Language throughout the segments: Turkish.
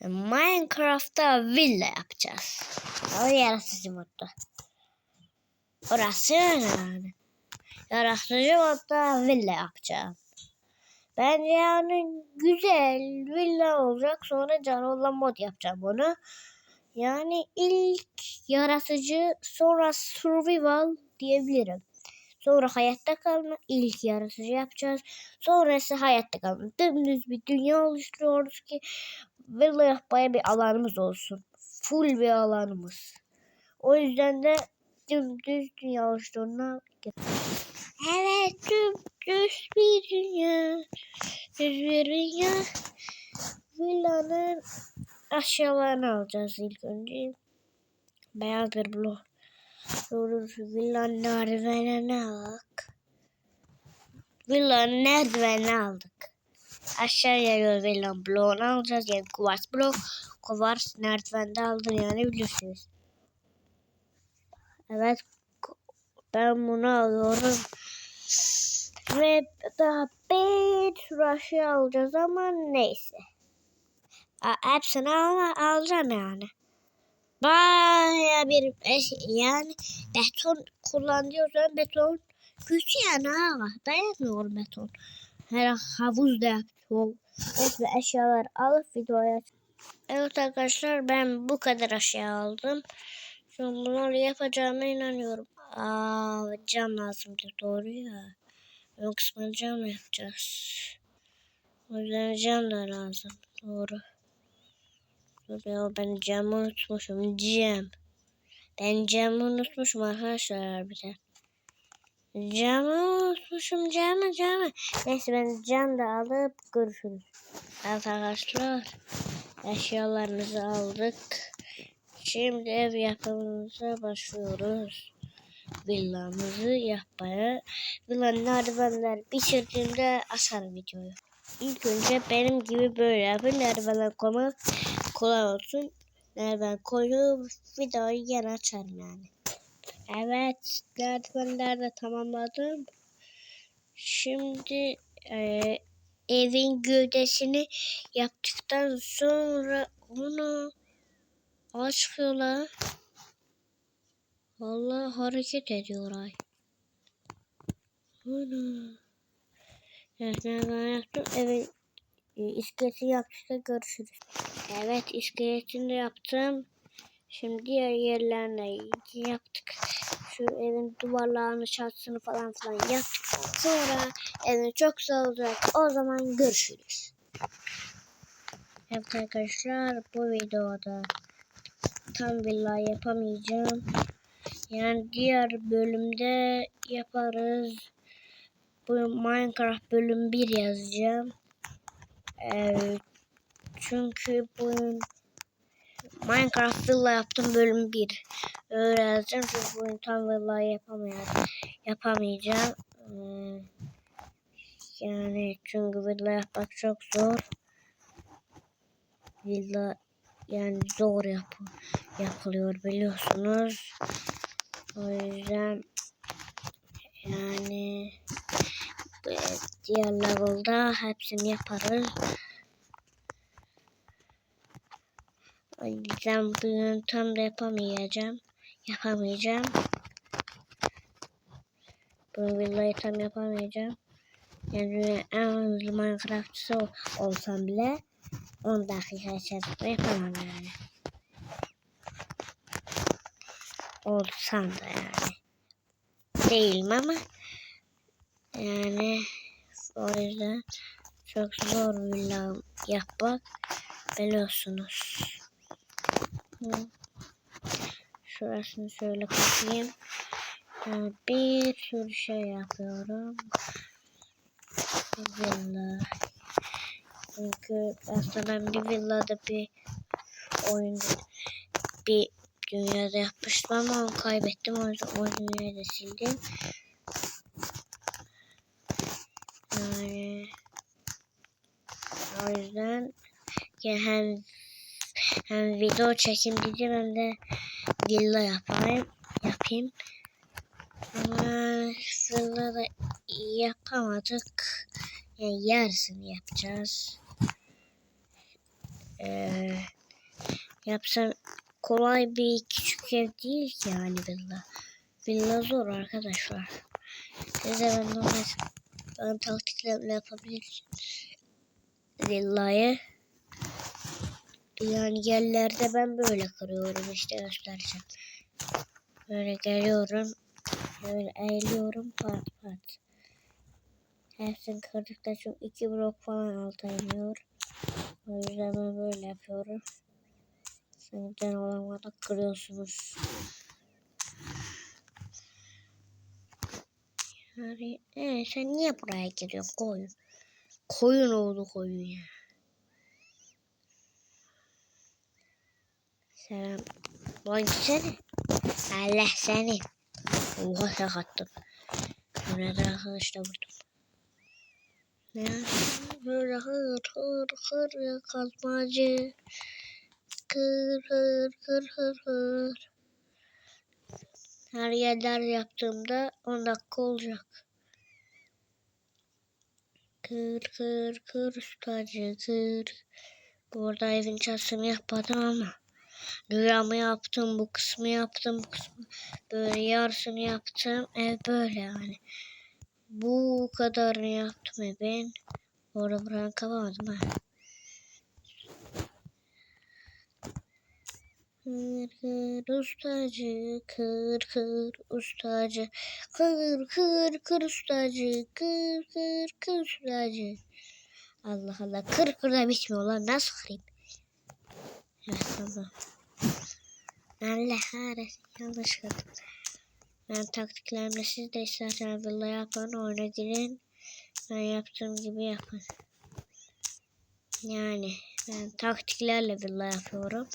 Minecraft'ta villa yapacağız. O yaratıcı modda. Orası yani. Yaratıcı modda villa yapacağım. Bence yani güzel villa olacak. Sonra canavar mod yapacağım onu. Yani ilk yaratıcı sonra survival diyebilirim. Sonra hayatta kalma ilk yaratıcı yapacağız. Sonrası hayatta kalma. Dümdüz bir dünya oluşturuyoruz ki villa yapmaya bir alanımız olsun. Full bir alanımız. O yüzden de dümdüz dünya oluşturduğuna Evet dümdüz bir dünya. Düz bir dünya. Villanın aşağılarını alacağız ilk önce. Beyaz bir blok. Sonra villanın merdivenini aldık. Villanın merdivenini aldık. Aşağıya göre villanın bloğunu alacağız. Yani kuvars blok. Kuvars merdivende aldım yani bilirsiniz. Evet. Ben bunu alıyorum. Ve daha bir aşağı alacağız ama neyse. A- Hepsini al alacağım yani. Baya bir yani beton kullanıyorsan beton güçlü yani ama dayanmıyor beton. Her havuz da yapıyor. Evet ve eşyalar alıp videoya Evet arkadaşlar ben bu kadar aşağı aldım. Şimdi bunları yapacağıma inanıyorum. Aa cam lazımdır doğru ya. Ön kısmını cam yapacağız. O yüzden cam da lazım. Doğru. Ya ben camı unutmuşum. Cam. Ben camı unutmuşum arkadaşlar harbiden. Camı unutmuşum camı camı. Neyse ben cam da alıp görüşürüz. Evet arkadaşlar. Eşyalarımızı aldık. Şimdi ev yapımımıza başlıyoruz. Villamızı yapmaya. Villanın merdivenler bitirdiğimde asarım videoyu. İlk önce benim gibi böyle yapın. Merdivenler koymak kolay olsun. Merdiven koyup videoyu yine açarım yani. Evet. Merdivenler de tamamladım. Şimdi e, evin gövdesini yaptıktan sonra onu açıyorlar. Vallahi hareket ediyor ay. Ana. Nereden yaptım? Evet. E, iskeletini yaptıkta görüşürüz. Evet iskeletini de yaptım. Şimdi diğer yerlerine yaptık. Şu evin duvarlarını, çatısını falan filan yaptık. Sonra evin çok olacak. O zaman görüşürüz. Evet arkadaşlar bu videoda tam villa yapamayacağım. Yani diğer bölümde yaparız. Bu Minecraft bölüm 1 yazacağım. Evet. Çünkü bu Minecraft villa yaptım bölüm 1. Öyle yazacağım çünkü bugün tam villa yapamayacağım. Yapamayacağım. Ee, yani çünkü villa yapmak çok zor. Villa yani zor yap yapılıyor biliyorsunuz. O yüzden yani diğer level'da hepsini yaparız. Yüzden bugün tam da yapamayacağım. Yapamayacağım. Bu villayı tam yapamayacağım. Yani en hızlı Minecraft'sı olsam bile 10 dakika içerisinde yapamam yani. Olsam da yani. Değilim ama yani o yüzden çok zor villa yapmak biliyorsunuz. Şurasını şöyle kapayım. Yani bir sürü şey yapıyorum. Villa. Çünkü aslında ben bir villada bir oyun bir dünyada yapmıştım ama onu kaybettim. O yüzden o dünyayı da sildim. Yani o yüzden ya hem hem video çekim diyeceğim hem de villa yapayım. yapayım. Ama villa da yapamadık. Yani yarısını yapacağız. Ee, yapsam kolay bir küçük ev değil ki yani villa. Villa zor arkadaşlar. Siz de ben normal ben taktiklerle yapabilirsiniz. Villayı. Yani yerlerde ben böyle kırıyorum işte göstereceğim. Böyle geliyorum. Böyle eğiliyorum pat pat. Hepsini kırdıktan sonra iki blok falan alta iniyor. O yüzden ben böyle yapıyorum. Genel olarak kırıyorsunuz. Yani ee, sen niye buraya giriyorsun koyun? Koyun oldu koyun ya. Selam. Lan gitsene. Allah seni. Oha sakattım. Sonra da arkadaşla vurdum. Ne? Böyle hır hır hır kazmacı. Kır hır kır hır hır. Her yerler yaptığımda 10 dakika olacak. Kır kır kır ustacı kır. Bu arada evin çatısını yapmadım ama. Rüyamı yaptım, bu kısmı yaptım, bu kısmı böyle yarısını yaptım. Ev böyle yani. Bu kadarını yaptım evin. Orada buranı kapamadım ha. Kır kır ustacı, kır kır ustacı, kır kır kır ustacı, kır kır kır ustacı. Allah Allah, kır kır da bitmiyor lan, nasıl kırayım? Evet tamam. Allah kahretsin, yanlış kırdım. Ben taktiklerimle siz de istersen villa yapın, oyuna girin. Ben yaptığım gibi yapın. Yani ben taktiklerle villa yapıyorum.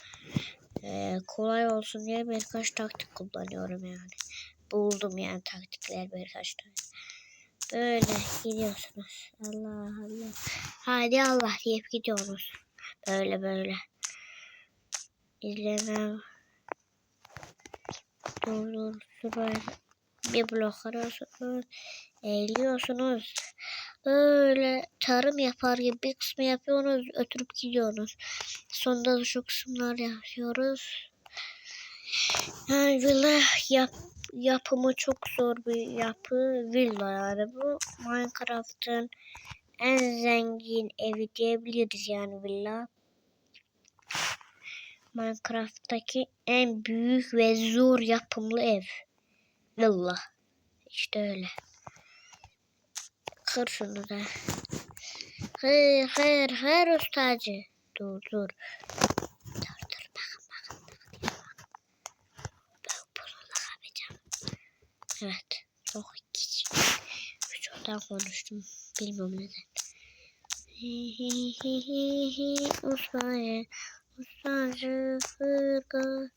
Ee, kolay olsun diye birkaç taktik kullanıyorum yani. Buldum yani taktikler birkaç tane. Böyle gidiyorsunuz. Allah Allah. Hadi Allah deyip gidiyoruz. Böyle böyle. İzleme. Dur dur. Şuraya bir blok arıyorsunuz. Eğiliyorsunuz. Böyle tarım yapar gibi bir kısmı yapıyorsunuz. Ötürüp gidiyorsunuz. Sonunda da şu kısımlar yapıyoruz. Yani villa yap, yapımı çok zor bir yapı. Villa yani bu. Minecraft'ın en zengin evi diyebiliriz yani villa. Minecraft'taki en büyük ve zor yapımlı ev. Villa. İşte öyle. Kır şunu da. Hayır hayır hayır ustacı. Dur dur. Dur dur bakın bakın bakın. Ben bununla yapacağım. Evet. Çok küçük. Çoktan konuştum. Bilmiyorum neden. Ustacı. Ustacı. Kırka.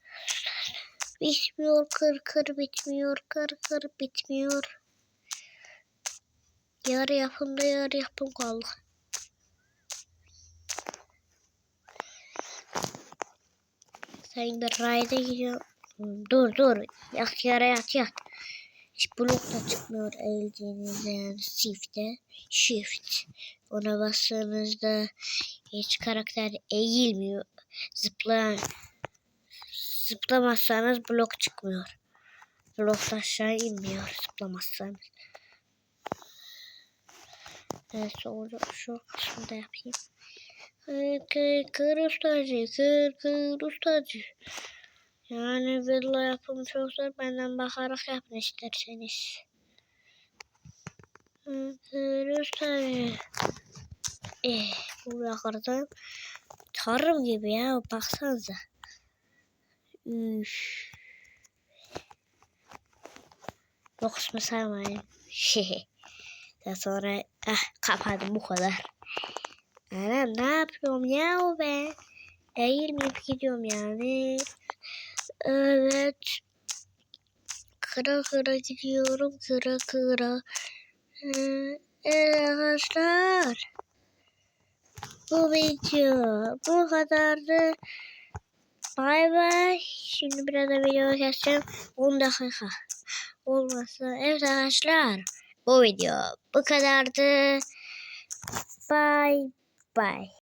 Bitmiyor kır kır bitmiyor kır kır bitmiyor. Yarı yapımda yarı yapım kaldı. Sen bir rayda gidiyor. Dur dur. Yak yara yat yat. Hiç blok da çıkmıyor eğildiğinizde yani shift'te. Shift. Ona bastığınızda hiç karakter eğilmiyor. Zıplayan zıplamazsanız blok çıkmıyor. Blok aşağı inmiyor zıplamazsanız. Evet sonra şu kısmı da yapayım. Kır ustacı kır kır ustacı. Yani villa yapımı çok zor. Benden bakarak yapın isterseniz. Kır ustacı. Eh buraya kırdım. Tarım gibi ya baksanıza. Üf. Bu kısmı saymayın. Daha sonra ah kapadım bu kadar. Anam ne yapıyorum ya o be? Eğilmeyip gidiyorum yani. Evet. Kıra kıra gidiyorum. Kıra kıra. Ee, arkadaşlar. Bu video bu kadardı. Bay bay. Şimdi biraz da video keseceğim. 10 dakika. Olmazsa evet arkadaşlar. Bu video bu kadardı. Bye bye.